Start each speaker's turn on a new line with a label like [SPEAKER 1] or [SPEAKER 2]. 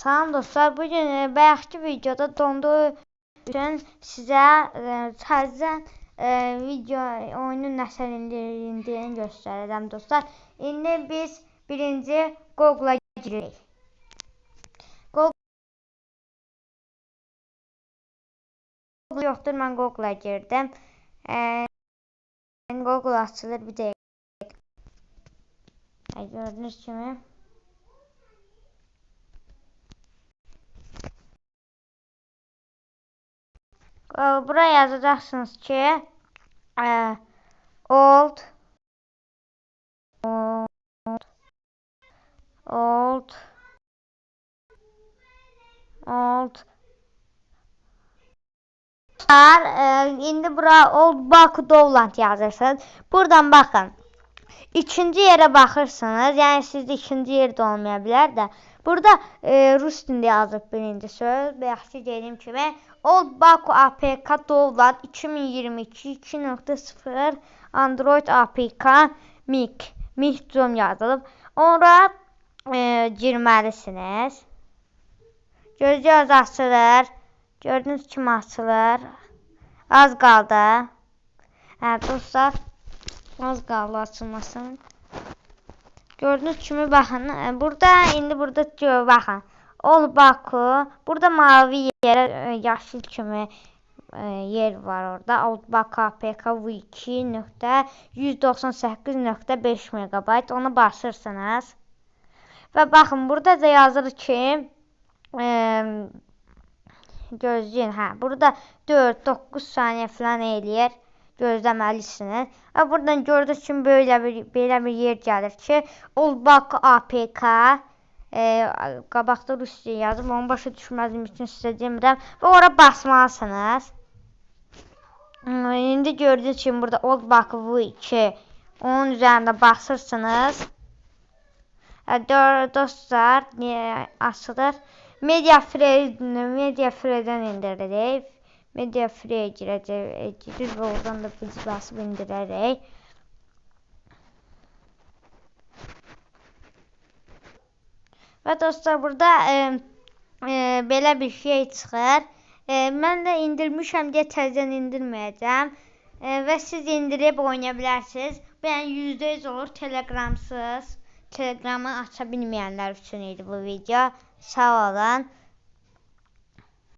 [SPEAKER 1] Salam dostlar, bu gün e, videoda donduğu üçün sizə e, təzədən e, video oyunun nəsə indirildiyini göstərəcəm dostlar. İndi biz birinci Google-a. Google yoxdur, mən Google-a girdim. Google açılır bir dəqiqə. Gördüyünüz kimi. Buraya yazacaqsınız ki e, old old old old e, indi bura Old Baku Dovland yazırsınız. Buradan baxın. İkinci yerə baxırsınız. Yəni sizdə ikinci yerdə olmaya bilər də. Burada e, rus dilində yazıb birinci söz. Bayaqki dediyim kimi Old Baku APK Dovland 2022 2.0 Android APK MIC Zoom yazılıb. Ora e, girməlisiniz. Gözünüz açılır. Gördüyünüz kimi açılır. Az qaldı. Hə, dostlar, az qaldı açılmasın. Gördüyünüz kimi baxın, burada indi burada gör baxın. Ol Baku, burada mavi yerə yaşıl kimi yer var orada. Baku APK V2 198.5 MB onu basırsınız. Və baxın burada da yazır ki, e, gözləyin, hə, burada 4-9 saniyə falan eləyir. Gözləməlisiniz. Və buradan gördüyünüz kimi belə bir belə bir yer gəlir ki, Olbak APK e, qabaqda rusca yazıb, onu başa düşmədiyim üçün sizə demirəm və ora basmalısınız. İndi gördüyünüz kimi burada Olbak V2 onun üzərində basırsınız. Dör- dostlar, niyə Free, Media Free'dən indiririk. Media Free'yə girəcək, girir və oradan da biz basıb indirərək. Və dostlar, burada e, e, belə bir şey çıxır. E, mən də indirmişəm deyə təzədən indirməyəcəm. E, və siz indirib oynaya bilərsiniz. Bu yəni %100 olur Telegramsız. Telegramı aça bilməyənlər üçün idi bu video. Sağ olun.